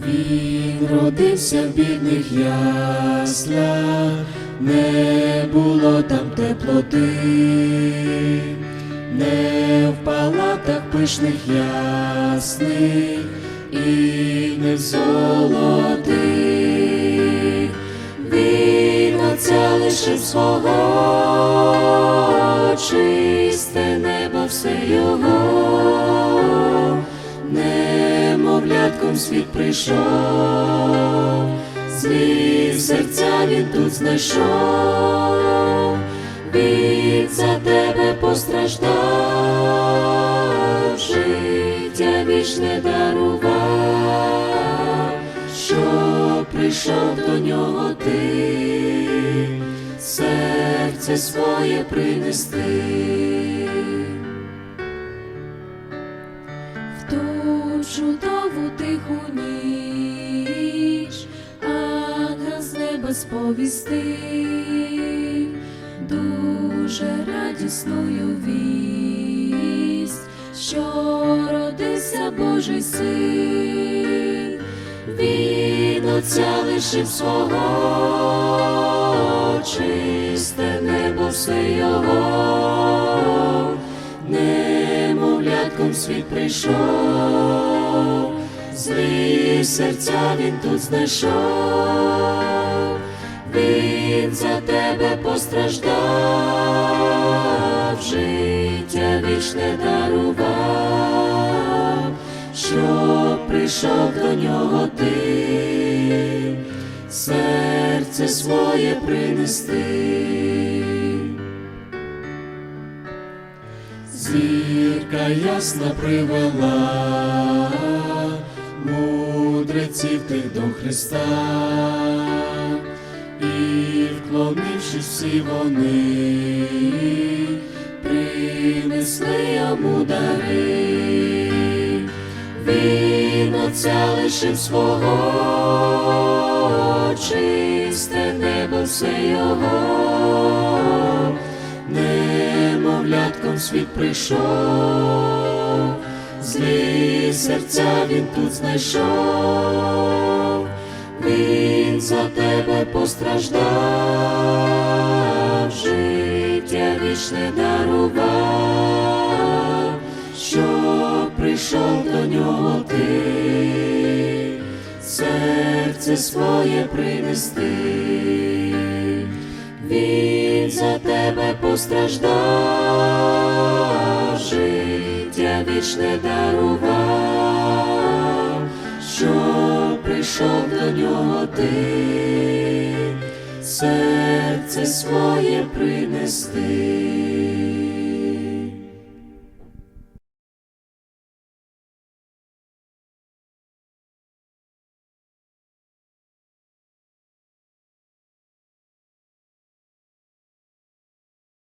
Він родився в бідних яслях, не було там теплоти, не в палатах пишних ясних і не в золотих. Він отця лишив свого, чисте небо все його, немовлятком світ прийшов, злі серця він тут знайшов, він за тебе постраждав, життя вічне дарував, що прийшов до нього ти, серце своє принести. В ту чудову тиху ніч ангел з неба сповістив дуже радісною вість, що родився Божий син, він отця лишив свого, чисте небо все його. Немовлятком світ прийшов, злі серця він тут знайшов, він за тебе постраждав, життя вічне дарував, що прийшов до нього ти, серце своє принести. Зірка ясна привела мудреців тих до Христа, і вклонившись всі вони, принесли йому дари, він отця лишив свого, чисте небо все його немовлятком світ прийшов, злі серця він тут знайшов, він за тебе постраждав, життя вічне дарував, що прийшов до нього ти, серце своє принести. Тебе постраждав, життя вічне дарував, що прийшов до нього ти, серце своє принести.